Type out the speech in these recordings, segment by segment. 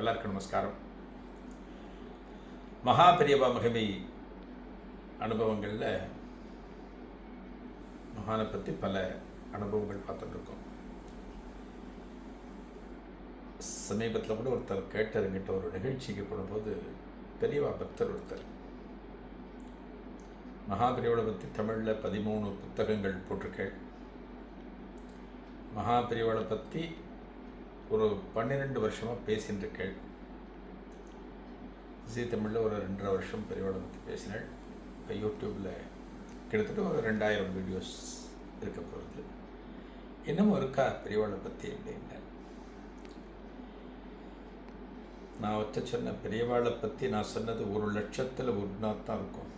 எல்லாருக்கும் நமஸ்காரம். மகாபெரியவா மகிமை அனுபவங்களில் மகானை பற்றி பல அனுபவங்கள் பார்த்துட்டு இருக்கோம் சமீபத்தில் கூட ஒருத்தர் கேட்டருங்கிட்ட ஒரு நிகழ்ச்சிக்கு போடும்போது பெரியவா பக்தர் ஒருத்தர். மகாபிரியோட பற்றி தமிழில் பதிமூணு புத்தகங்கள் போட்டிருக்கேன். மகாபிரியோட பற்றி ஒரு பன்னிரெண்டு வருஷமாக பேசின்றிருக்கேள் ஜி தமிழில் ஒரு ரெண்டரை வருஷம் பெரியவளை பற்றி பேசினேன். இப்போ யூடியூப்பில் கிட்டத்தட்ட ஒரு ரெண்டாயிரம் வீடியோஸ் இருக்க போகிறது இன்னமும் இருக்கா பெரியவாளை பற்றி அப்படின்னு? நான் வச்ச சொன்ன பெரியவாளை பற்றி நான் சொன்னது ஒரு லட்சத்தில் ஒன்றா தான் இருக்கும்.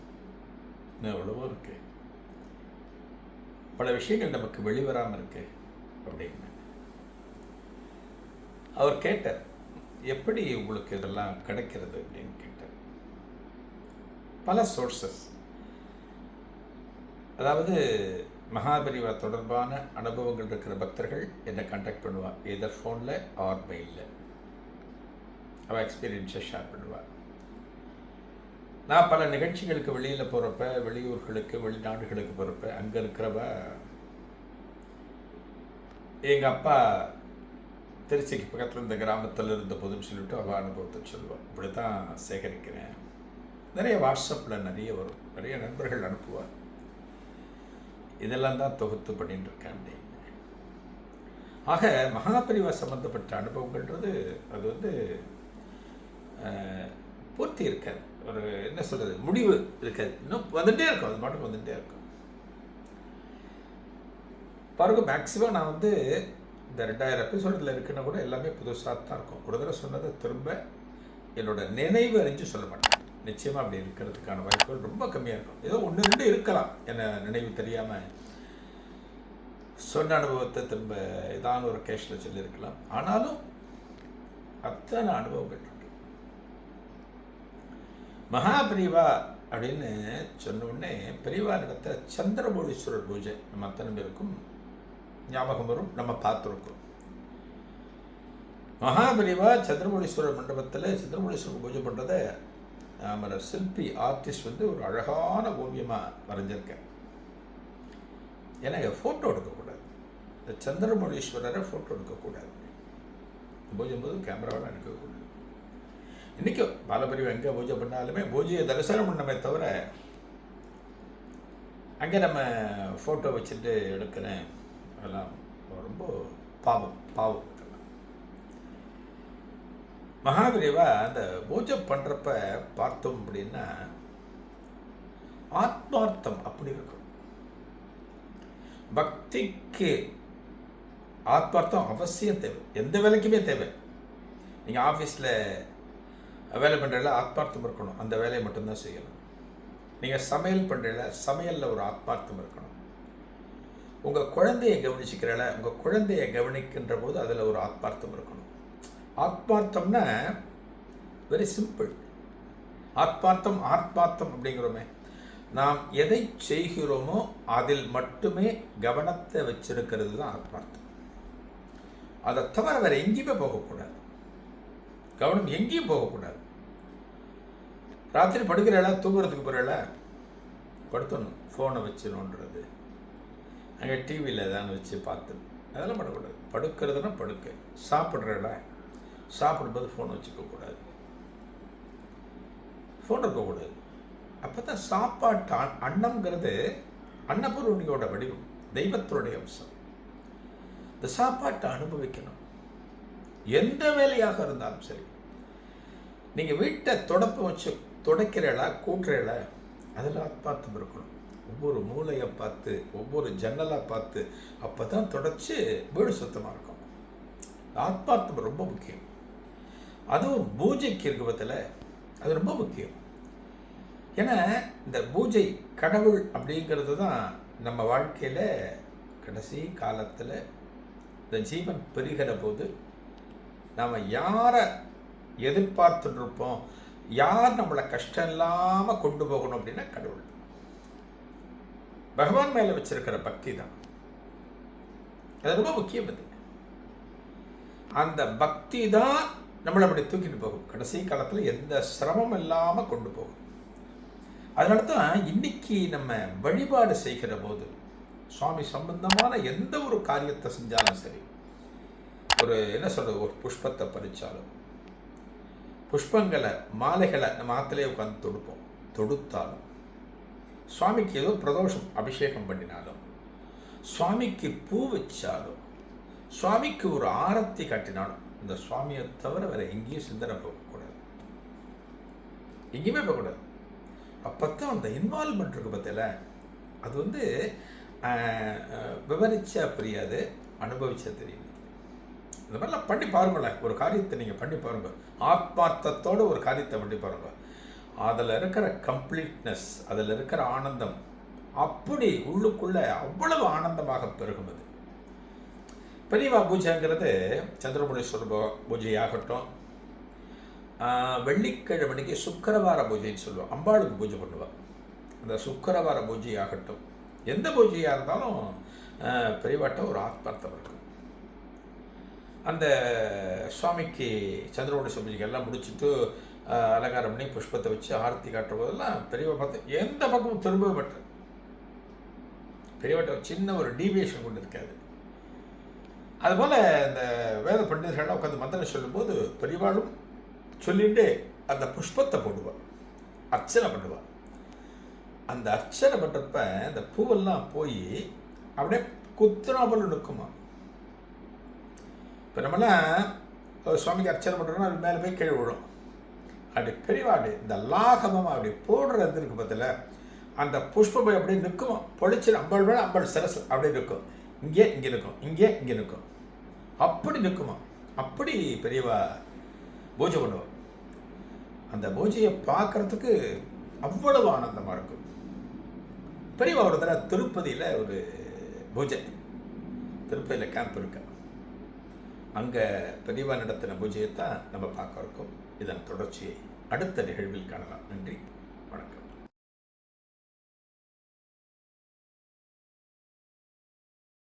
இன்னும் எவ்வளவோ இருக்கு. பல விஷயங்கள் நமக்கு வெளிவராமல் இருக்கு அப்படின்னு. அவர் கேட்டார் எப்படி உங்களுக்கு இதெல்லாம் கிடைக்கிறது? அப்படின்னு கேட்டார். பல சோர்சஸ் அதாவது மகாபரிவா தொடர்பான அனுபவங்கள் இருக்கிற பக்தர்கள் என்னை கான்டாக்ட் பண்ணுவார் எதர் ஃபோனில் ஆர் மெயிலில் அவள் எக்ஸ்பீரியன்ஸை ஷேர் பண்ணுவாள் நான் பல நிகழ்ச்சிகளுக்கு வெளியில் போகிறப்ப வெளியூர்களுக்கு வெளிநாடுகளுக்கு போகிறப்ப அங்கே இருக்கிறவ எங்கள் அப்பா திருச்சிக்கு பக்கத்தில் இந்த கிராமத்தில் இருந்த போதுன்னு சொல்லிட்டு அவள் அனுபவத்தை சொல்லுவாள் இப்படி தான் சேகரிக்கிறேன். நிறைய வாட்ஸ்அப்பில் நிறைய வரும். நிறைய நண்பர்கள் அனுப்புவார். இதெல்லாம் தான் தொகுத்து பண்ணிட்டு இருக்கேன் ஆக மகாபரிவா சம்மந்தப்பட்ட அனுபவங்கள்ன்றது அது வந்து பூர்த்தி இருக்காது. ஒரு என்ன சொல்கிறது முடிவு இருக்காது. இன்னும் வந்துட்டே இருக்கும். அது மட்டும் வந்துட்டே இருக்கும். பாருங்க மேக்ஸிமம் நான் வந்து இந்த ரெண்டாயிரம் எபிசோடில் இருக்குன்னா கூட எல்லாமே புதுசாக தான் இருக்கும். ஒரு தடவை சொன்னதை திரும்ப என்னோட நினைவு அறிஞ்சு சொல்ல மாட்டேன். நிச்சயமாக அப்படி இருக்கிறதுக்கான வாய்ப்புகள் ரொம்ப கம்மியாக இருக்கும். ஏதோ ஒன்று ரெண்டு இருக்கலாம் என்ன நினைவு தெரியாமல் சொன்ன அனுபவத்தை திரும்ப ஏதான ஒரு கேஷில் சொல்லியிருக்கலாம். ஆனாலும் அத்தனை அனுபவங்கள் இருக்கு. மகாபிரிவா அப்படின்னு சொன்ன உடனே பெரியவா நடத்த சந்திரமௌலீஸ்வரர் பூஜை நம்ம அத்தனை பேருக்கும் ஞாபகம் வரும். நம்ம பார்த்துருக்கோம். மகாபரிவா சந்திரமௌலீஸ்வரர் மண்டபத்தில் சந்திரமௌலீஸ்வரர் பூஜை பண்ணுறத நம்ம சிற்பி ஆர்டிஸ்ட் வந்து ஒரு அழகான ஓவியமாக வரைஞ்சிருக்கேன் ஏன்னா ஃபோட்டோ எடுக்கக்கூடாது. இந்த சந்திரமௌலீஸ்வரரை ஃபோட்டோ எடுக்கக்கூடாது. பூஜை போது கேமராவெலாம் எடுக்கக்கூடாது. இன்றைக்கும் பாலபிரிவு எங்கே பூஜை பண்ணாலுமே பூஜையை தரிசனம் பண்ணமே தவிர அங்கே நம்ம ஃபோட்டோ வச்சுட்டு எடுக்கிறேன். அதெல்லாம் ரொம்ப பாவம் பாவம் இதெல்லாம். மகாபிரிவா அந்த பூஜை பண்ணுறப்ப பார்த்தோம் அப்படின்னா ஆத்மார்த்தம் அப்படி இருக்கும். பக்திக்கு ஆத்மார்த்தம் அவசியம் தேவை. எந்த வேலைக்குமே தேவை. நீங்கள் ஆஃபீஸில் வேலை பண்ணுறதுல ஆத்மார்த்தம் இருக்கணும். அந்த வேலையை மட்டும்தான் செய்யணும். நீங்கள் சமையல் பண்ணுறதுல சமையலில் ஒரு ஆத்மார்த்தம் இருக்கணும். உங்கள் குழந்தையை கவனிச்சுக்கிறல உங்கள் குழந்தையை கவனிக்கின்ற போது அதில் ஒரு ஆத்மார்த்தம் இருக்கணும். ஆத்மார்த்தம்னா வெரி சிம்பிள் ஆத்மார்த்தம் ஆத்மார்த்தம் அப்படிங்கிறோமே. நாம் எதை செய்கிறோமோ அதில் மட்டுமே கவனத்தை வச்சிருக்கிறது தான் ஆத்மார்த்தம். அதை தவிர வேறு எங்கேயுமே போகக்கூடாது. கவனம் எங்கேயும் போகக்கூடாது. ராத்திரி படுக்கிறல தூங்குறதுக்கு போகிறல படுத்தணும். ஃபோனை வச்சு நோண்டுறது. அங்கே டிவியில் ஏதாவது வச்சு பார்த்து அதெல்லாம் பண்ணக்கூடாது. படுக்கிறதுனா படுக்க. சாப்பிட்றல சாப்பிடும்போது ஃபோன் வச்சுக்கக்கூடாது ஃபோன் இருக்கக்கூடாது அப்போ தான் சாப்பாட்டு அன்னங்கிறது அன்னம்ங்கிறது வடிவம் தெய்வத்தினுடைய அம்சம். இந்த சாப்பாட்டை அனுபவிக்கணும். எந்த வேலையாக இருந்தாலும் சரி. நீங்கள் வீட்டை தொடப்பம் வச்சு துடைக்கிறீளா கூட்டுறீளா அதில் ஆத்மார்த்தம் இருக்கணும். ஒவ்வொரு மூலையை பார்த்து ஒவ்வொரு ஜன்னலை பார்த்து அப்போ தான் தொடச்சி வீடு சுத்தமாக இருக்கும். ஆத்மார்த்தம் ரொம்ப முக்கியம். அதுவும் பூஜைக்கு இருக்கு அது ரொம்ப முக்கியம். ஏன்னா இந்த பூஜை கடவுள் அப்படிங்கிறது தான் நம்ம வாழ்க்கையில் கடைசி காலத்தில் இந்த ஜீவன் பெருகிற போது நாம் யாரை எதிர்பார்த்துட்ருப்போம் யார் நம்மளை கஷ்டம் இல்லாமல் கொண்டு போகணும் அப்படின்னா கடவுள். பகவான் மேலே வச்சிருக்கிற பக்தி தான். அது ரொம்ப முக்கியம் அது அந்த பக்தி தான் நம்மளை அப்படி தூக்கிட்டு போகும். கடைசி காலத்தில் எந்த சிரமம் இல்லாமல் கொண்டு போகும். அதனால தான் இன்னைக்கு நம்ம வழிபாடு செய்கிற போது சுவாமி சம்பந்தமான எந்த ஒரு காரியத்தை செஞ்சாலும் சரி ஒரு என்ன சொல்கிறது ஒரு புஷ்பத்தை பறிச்சாலும் புஷ்பங்களை மாலைகளை நம்ம ஆற்றுலேயே உட்காந்து தொடுப்போம். தொடுத்தாலும் சுவாமிக்கு ஏதோ பிரதோஷம் அபிஷேகம் பண்ணினாலும் சுவாமிக்கு பூ வச்சாலும் சுவாமிக்கு ஒரு ஆரத்தி காட்டினாலும் இந்த சுவாமியை தவிர வேற எங்கேயும் சிந்தனை போகக்கூடாது. எங்கேயுமே போகக்கூடாது. அப்பத்தான் அந்த இன்வால்மெண்ட் இருக்கு பார்த்தல அது வந்து விவரிச்சா புரியாது அனுபவிச்சா தெரியும் இந்த மாதிரிலாம் பண்ணி பாருங்களேன். ஒரு காரியத்தை நீங்கள் பண்ணி பாருங்க. ஆத்மார்த்தத்தோடு ஒரு காரியத்தை பண்ணி பாருங்க. அதில் இருக்கிற கம்ப்ளீட்னஸ் அதில் இருக்கிற ஆனந்தம் அப்படி உள்ளுக்குள்ள அவ்வளவு ஆனந்தமாக பெருகும் அது. பெரியவா பூஜைங்கிறது சந்திரமுனீஸ்வரர் பூஜையாகட்டும். ஆஹ், வெள்ளிக்கிழமைக்கு சுக்கரவார பூஜைன்னு சொல்லுவோம். அம்பாளுக்கு பூஜை பண்ணுவாள் அந்த சுக்கிரவார பூஜை ஆகட்டும் எந்த பூஜையாக இருந்தாலும் ஆஹ், பெரியவாட்ட ஒரு ஆத்மார்த்தம் இருக்கும். அந்த சுவாமிக்கு சந்திரமுனீஸ்வர பூஜைக்கு எல்லாம் முடிச்சுட்டு அலங்காரம் பண்ணி புஷ்பத்தை வச்சு ஆரத்தி காட்டுற போதெல்லாம் பெரியவா பார்த்து எந்த பக்கமும் திரும்பவே மாட்டேன். பெரியவட்ட ஒரு சின்ன ஒரு டீவியேஷன் கொண்டு இருக்காது. அதுபோல் இந்த வேத பண்டிதர்கள்லாம் உட்காந்து மந்திரம் சொல்லும்போது பெரியவாளும் சொல்லிட்டு அந்த புஷ்பத்தை போடுவாள் அர்ச்சனை பண்ணுவாள் அந்த அர்ச்சனை பண்ணுறப்ப அந்த பூவெல்லாம் போய் அப்படியே குத்துனா போல நிற்குமா. இப்போ நம்மளாம் சுவாமிக்கு அர்ச்சனை பண்ணுறோம்னா அது மேலே போய் கீழே விழும். அப்படி பெரியவாடு இந்த லாகமம் அப்படி போடுறது இருக்கு பார்த்தல அந்த புஷ்பம் அப்படி அப்படியே பொழிச்சு அம்பல் மேலே அம்பல் சிரசு அப்படி நிற்கும். இங்கே இங்கே நிற்கும். இங்கே இங்கே நிற்கும். அப்படி நிற்குமா? அப்படி பெரியவா பூஜை பண்ணுவோம் அந்த பூஜையை பார்க்கறதுக்கு அவ்வளவு ஆனந்தமாக இருக்கும். பெரியவா ஒரு தடவை திருப்பதியில் ஒரு பூஜை. திருப்பதியில் கேம்ப் இருக்கு. அங்கே பெரியவா நடத்தின பூஜையை தான் நம்ம பார்க்க இருக்கோம். இதன் தொடர்ச்சியை அடுத்த நிகழ்வில் காணலாம். நன்றி. வணக்கம்.